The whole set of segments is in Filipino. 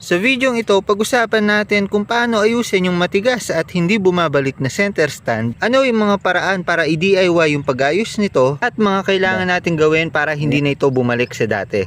Sa videong ito, pag-usapan natin kung paano ayusin yung matigas at hindi bumabalik na center stand, ano yung mga paraan para i-DIY yung pag-ayos nito at mga kailangan natin gawin para hindi na ito bumalik sa dati.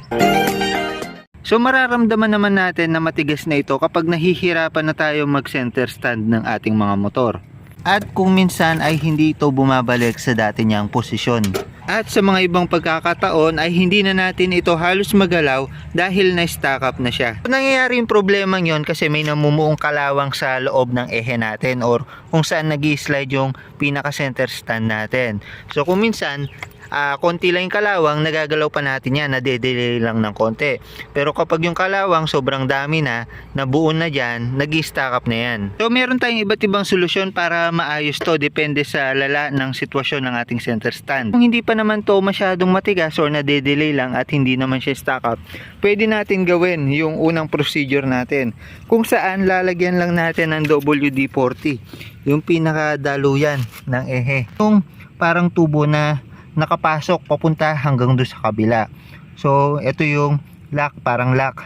So mararamdaman naman natin na matigas na ito kapag nahihirapan na tayo mag-center stand ng ating mga motor. At kung minsan ay hindi ito bumabalik sa dati niyang posisyon. At sa mga ibang pagkakataon ay hindi na natin ito halos magalaw dahil na-stack up na siya. Nangyayari yung problema yon kasi may namumuong kalawang sa loob ng ehe natin or kung saan nag slide yung pinaka-center stand natin. So kung minsan ah konti lang yung kalawang, nagagalaw pa natin yan, nade-delay lang ng konti. Pero kapag yung kalawang sobrang dami na, nabuo na dyan, nag-stack up na yan. So meron tayong iba't ibang solusyon para maayos to, depende sa lala ng sitwasyon ng ating center stand. Kung hindi pa naman to masyadong matigas or nade-delay lang at hindi naman siya stack up, pwede natin gawin yung unang procedure natin. Kung saan lalagyan lang natin ng WD-40, yung pinakadaluyan ng ehe. Yung parang tubo na nakapasok papunta hanggang doon sa kabila. So, ito yung lock, parang lock.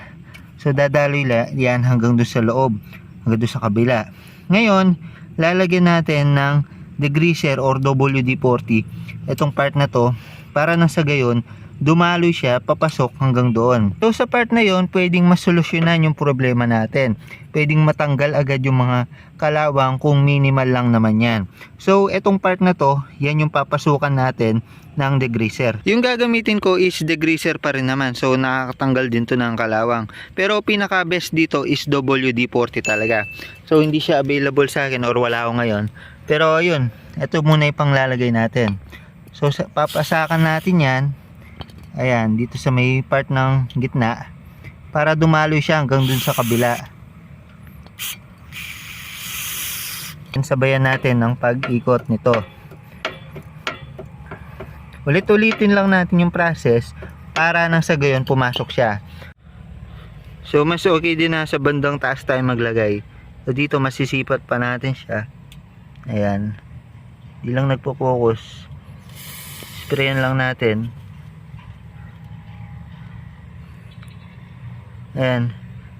So, dadaloy yan hanggang doon sa loob, hanggang doon sa kabila. Ngayon, lalagyan natin ng degreaser or WD-40 itong part na to para nang sa gayon dumaloy siya papasok hanggang doon. So sa part na yon pwedeng masolusyonan yung problema natin. Pwedeng matanggal agad yung mga kalawang kung minimal lang naman yan. So etong part na to, yan yung papasukan natin ng degreaser. Yung gagamitin ko is degreaser pa rin naman. So nakakatanggal din to ng kalawang. Pero pinaka best dito is WD-40 talaga. So hindi siya available sa akin or wala ako ngayon. Pero ayun, ito muna yung panglalagay natin. So sa, papasakan natin yan Ayan, dito sa may part ng gitna para dumaloy siya hanggang dun sa kabila. Sabayan natin ang pag-ikot nito. Ulit-ulitin lang natin yung process para nang sa gayon pumasok siya. So mas okay din na sa bandang taas tayo maglagay. So dito masisipat pa natin siya. Ayan. Di lang nagpo-focus. Sprayan lang natin. Ayan.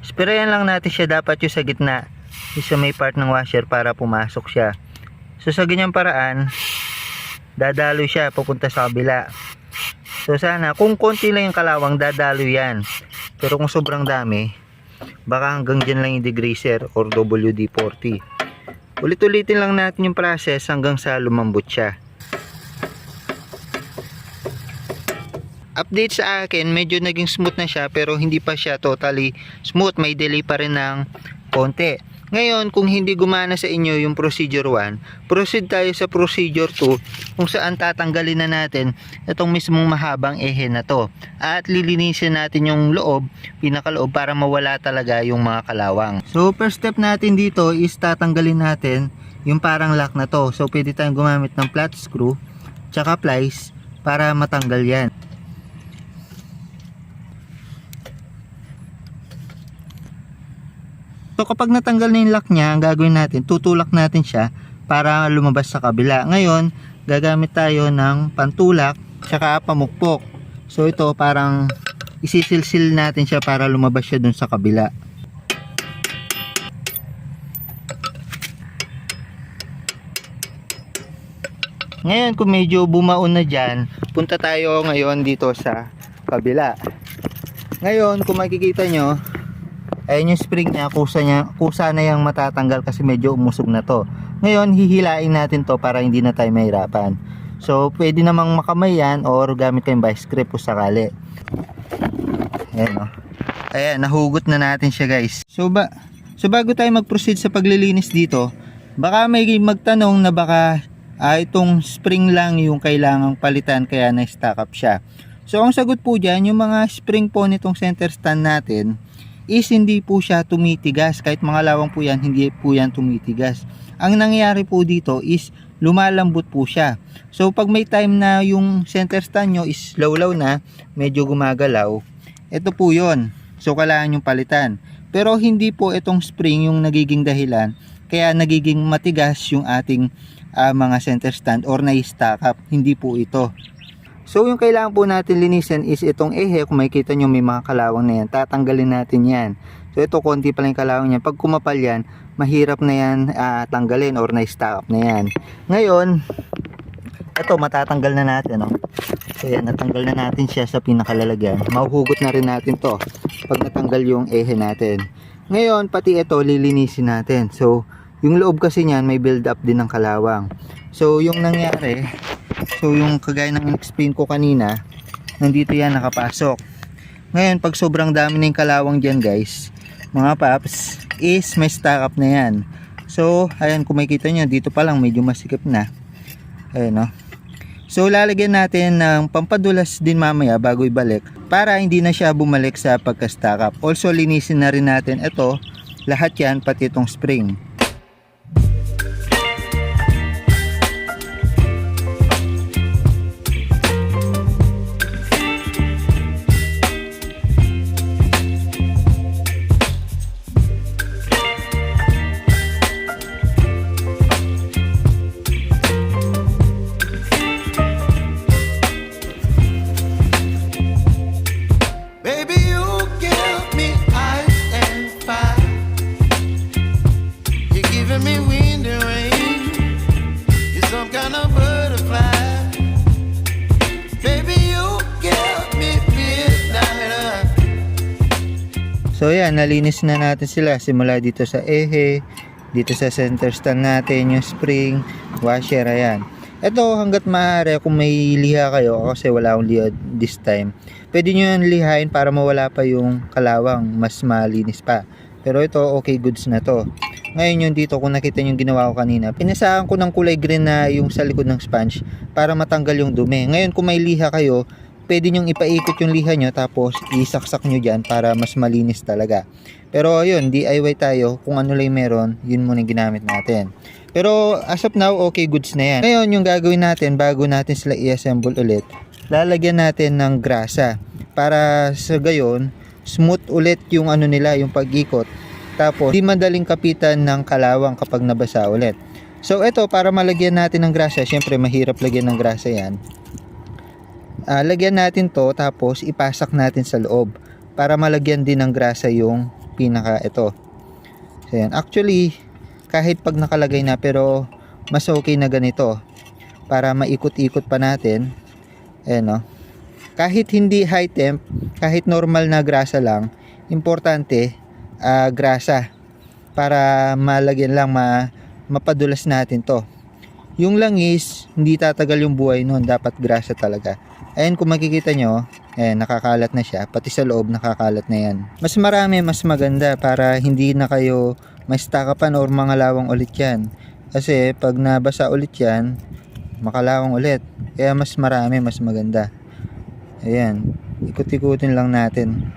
Sprayan lang natin siya dapat yung sa gitna. Yung sa may part ng washer para pumasok siya. So sa ganyang paraan, dadalo siya papunta sa kabila. So sana, kung konti lang yung kalawang, dadalo yan. Pero kung sobrang dami, baka hanggang dyan lang yung degreaser or WD-40. Ulit-ulitin lang natin yung process hanggang sa lumambot siya. Update sa akin, medyo naging smooth na siya pero hindi pa siya totally smooth. May delay pa rin ng konti. Ngayon, kung hindi gumana sa inyo yung procedure 1, proceed tayo sa procedure 2 kung saan tatanggalin na natin itong mismong mahabang ehe na to. At lilinisin natin yung loob, pinakaloob para mawala talaga yung mga kalawang. So, first step natin dito is tatanggalin natin yung parang lock na to. So, pwede tayong gumamit ng flat screw tsaka plies para matanggal yan. So kapag natanggal na yung lock niya, ang gagawin natin, tutulak natin siya para lumabas sa kabila. Ngayon, gagamit tayo ng pantulak tsaka pamukpok. So ito parang isisilsil natin siya para lumabas siya dun sa kabila. Ngayon kung medyo bumaon na dyan, punta tayo ngayon dito sa kabila. Ngayon kung makikita nyo, ayun yung spring niya kusa, niya, kusa na yung matatanggal kasi medyo umusog na to. Ngayon hihilain natin to para hindi na tayo mahirapan. So pwede namang makamay yan or gamit kayong vice grip kung sakali. Ayan o ayan nahugot na natin siya guys. So ba so bago tayo mag proceed sa paglilinis dito baka may magtanong na baka ah, itong spring lang yung kailangang palitan kaya na stack up siya. So ang sagot po dyan yung mga spring po nitong center stand natin is hindi po siya tumitigas. Kahit mga lawang po yan, hindi po yan tumitigas. Ang nangyayari po dito is lumalambot po siya. So pag may time na yung center stand nyo is low-low na, medyo gumagalaw, ito po yon So kailangan yung palitan. Pero hindi po itong spring yung nagiging dahilan kaya nagiging matigas yung ating ah, mga center stand or na-stack up. Hindi po ito. So yung kailangan po natin linisin is itong ehe. Kung makikita nyo may mga kalawang na yan. Tatanggalin natin yan. So ito konti pa lang yung kalawang yan. Pag kumapal yan, mahirap na yan ah, tanggalin or na-stack up na yan. Ngayon, ito matatanggal na natin. Oh. So yan, natanggal na natin siya sa pinakalalagyan. Mahuhugot na rin natin to pag natanggal yung ehe natin. Ngayon, pati ito lilinisin natin. So, yung loob kasi niyan may build up din ng kalawang. So, yung nangyari, so yung kagaya ng explain ko kanina, nandito yan nakapasok. Ngayon, pag sobrang dami yung kalawang dyan guys, mga paps, is may stack up na yan. So, ayan, kung makikita nyo, dito pa lang medyo masikip na. Ayan, no? So, lalagyan natin ng pampadulas din mamaya bago ibalik para hindi na siya bumalik sa pagka-stack up. Also, linisin na rin natin ito, lahat yan, pati itong spring. So yan, nalinis na natin sila simula dito sa ehe, dito sa center stand natin, yung spring, washer, ayan. Ito hanggat maaari kung may liha kayo kasi wala akong liha this time. Pwede nyo yan lihain para mawala pa yung kalawang, mas malinis pa. Pero ito okay goods na to. Ngayon yung dito kung nakita nyo yung ginawa ko kanina, pinasahan ko ng kulay green na yung sa likod ng sponge para matanggal yung dumi. Ngayon kung may liha kayo, pwede nyong ipaikot yung liha nyo tapos isaksak nyo dyan para mas malinis talaga. Pero ayun, DIY tayo. Kung ano lang meron, yun muna yung ginamit natin. Pero as of now, okay goods na yan. Ngayon, yung gagawin natin bago natin sila i-assemble ulit, lalagyan natin ng grasa para sa gayon, smooth ulit yung ano nila, yung pag-ikot. Tapos, di madaling kapitan ng kalawang kapag nabasa ulit. So, ito, para malagyan natin ng grasa, syempre mahirap lagyan ng grasa yan. Ah, lagyan natin to, tapos ipasak natin sa loob para malagyan din ng grasa yung pinaka ito. So, yan. Actually, kahit pag nakalagay na, pero mas okay na ganito para maikot-ikot pa natin. Ayan, no? Kahit hindi high temp, kahit normal na grasa lang, importante, ah, grasa para malagyan lang, ma, mapadulas natin to. Yung langis, hindi tatagal yung buhay nun, dapat grasa talaga. Ayan kung makikita nyo, ayan, nakakalat na siya, pati sa loob nakakalat na yan. Mas marami, mas maganda para hindi na kayo may stakapan or mga lawang ulit yan. Kasi pag nabasa ulit yan, makalawang ulit. Kaya mas marami, mas maganda. Ayan, ikot-ikutin lang natin.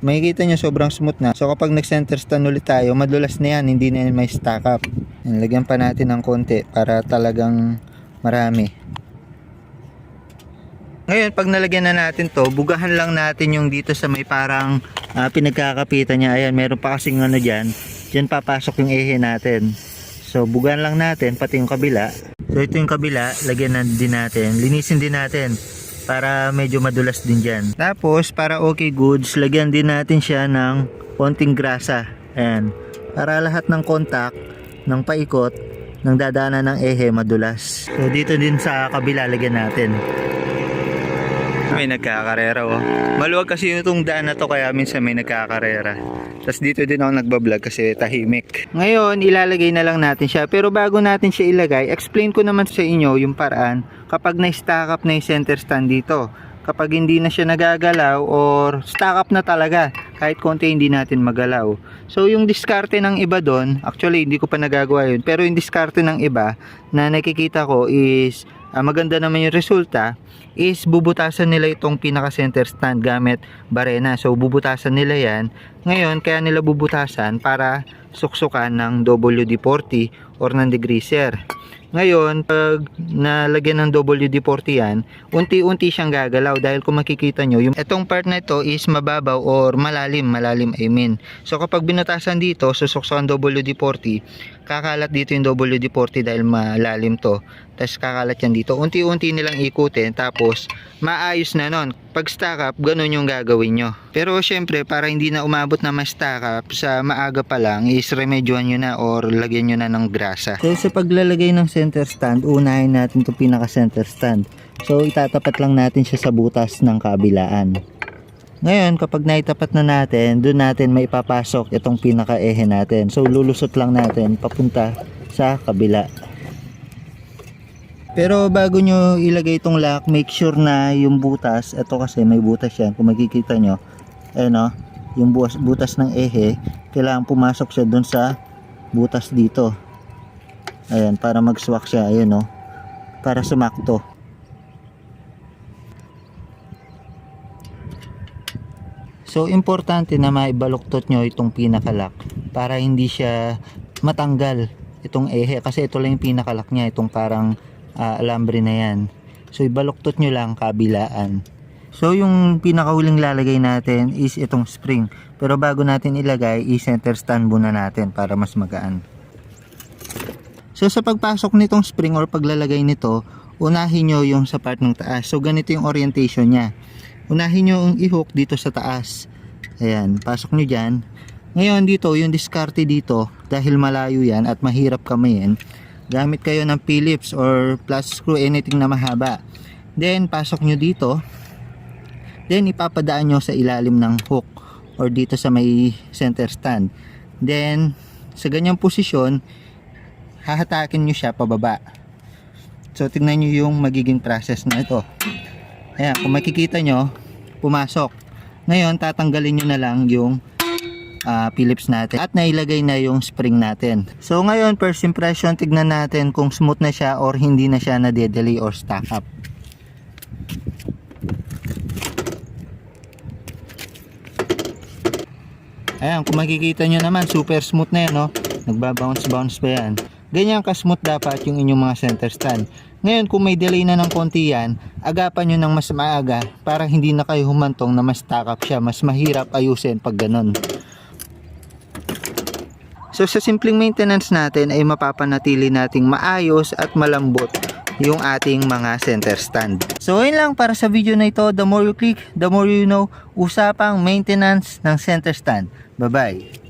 Makikita nyo sobrang smooth na. So kapag nag-center stand ulit tayo, madulas na yan, hindi na yan may stack up. Yan, lagyan pa natin ng konti para talagang marami. Ngayon, pag nalagyan na natin to, bugahan lang natin yung dito sa may parang ah, pinagkakapitan niya. Ayan, meron pa kasing ano dyan. Dyan papasok yung ehe natin. So, bugahan lang natin, pati yung kabila. So, ito yung kabila, lagyan na din natin. Linisin din natin para medyo madulas din dyan. Tapos, para okay goods, lagyan din natin siya ng konting grasa. Ayan. Para lahat ng contact ng paikot ng dadaanan ng ehe madulas. So, dito din sa kabila, lagyan natin. May nagkakarera oh. Maluwag kasi itong daan na to kaya minsan may nagkakarera. Tapos dito din ako nagbablog kasi tahimik. Ngayon, ilalagay na lang natin siya. Pero bago natin siya ilagay, explain ko naman sa inyo yung paraan kapag na-stack up na yung center stand dito. Kapag hindi na siya nagagalaw or stack up na talaga, kahit konti hindi natin magalaw. So yung diskarte ng iba doon, actually hindi ko pa nagagawa yun, pero yung diskarte ng iba na nakikita ko is ah, maganda naman yung resulta is bubutasan nila itong pinaka center stand gamit barena. So bubutasan nila yan. Ngayon kaya nila bubutasan para suksukan ng WD-40 or ng degreaser. Ngayon, pag nalagyan ng WD-40 yan, unti-unti siyang gagalaw dahil kung makikita nyo, yung itong part na ito is mababaw or malalim, malalim I mean. So kapag binutasan dito, susukso ang WD-40, kakalat dito yung WD-40 dahil malalim to. tapos kakalat yan dito. Unti-unti nilang ikutin, tapos maayos na nun. Pag stack up, ganun yung gagawin nyo. Pero syempre, para hindi na umabot na ma-stack up, sa maaga pa lang, is remedyohan nyo na or lagyan nyo na ng grasa. So sa paglalagay ng center stand, unahin natin itong pinaka center stand. So itatapat lang natin siya sa butas ng kabilaan. Ngayon, kapag naitapat na natin, doon natin may papasok itong pinaka-ehe natin. So, lulusot lang natin papunta sa kabila. Pero bago nyo ilagay itong lock, make sure na yung butas, ito kasi may butas yan, kung makikita nyo, ayun o, yung butas, butas ng ehe, kailangan pumasok siya doon sa butas dito. Ayan, para mag-swak siya, ayun o, para sumakto. So, importante na maibaluktot nyo itong pinakalock para hindi siya matanggal itong ehe kasi ito lang yung pinakalock niya, itong parang ah, alambre na yan. So, ibaluktot nyo lang kabilaan. So, yung pinakahuling lalagay natin is itong spring. Pero bago natin ilagay, i-center stand muna natin para mas magaan. So, sa pagpasok nitong spring or paglalagay nito, unahin nyo yung sa part ng taas. So, ganito yung orientation niya. Unahin nyo yung i-hook dito sa taas. Ayan, pasok nyo dyan. Ngayon dito, yung diskarte dito, dahil malayo yan at mahirap kamayin, gamit kayo ng Phillips or plus screw, anything na mahaba. Then, pasok nyo dito. Then, ipapadaan nyo sa ilalim ng hook or dito sa may center stand. Then, sa ganyang posisyon, hahatakin nyo siya pababa. So, tingnan nyo yung magiging process na ito. Ayan, kung makikita nyo, pumasok. Ngayon, tatanggalin nyo na lang yung ah, Phillips natin at nailagay na yung spring natin. So, ngayon, first impression, tignan natin kung smooth na siya or hindi na siya na-delay or stack up. Ayan, kung makikita nyo naman, super smooth na yan, no? Nagbabounce-bounce pa yan. Ganyan ka-smooth dapat yung inyong mga center stand. Ngayon, kung may delay na ng konti yan, agapan nyo ng mas maaga para hindi na kayo humantong na mas stack up siya. Mas mahirap ayusin pag ganun. So, sa simpleng maintenance natin ay mapapanatili nating maayos at malambot yung ating mga center stand. So, yun lang para sa video na ito. The more you click, the more you know, usapang maintenance ng center stand. Bye-bye!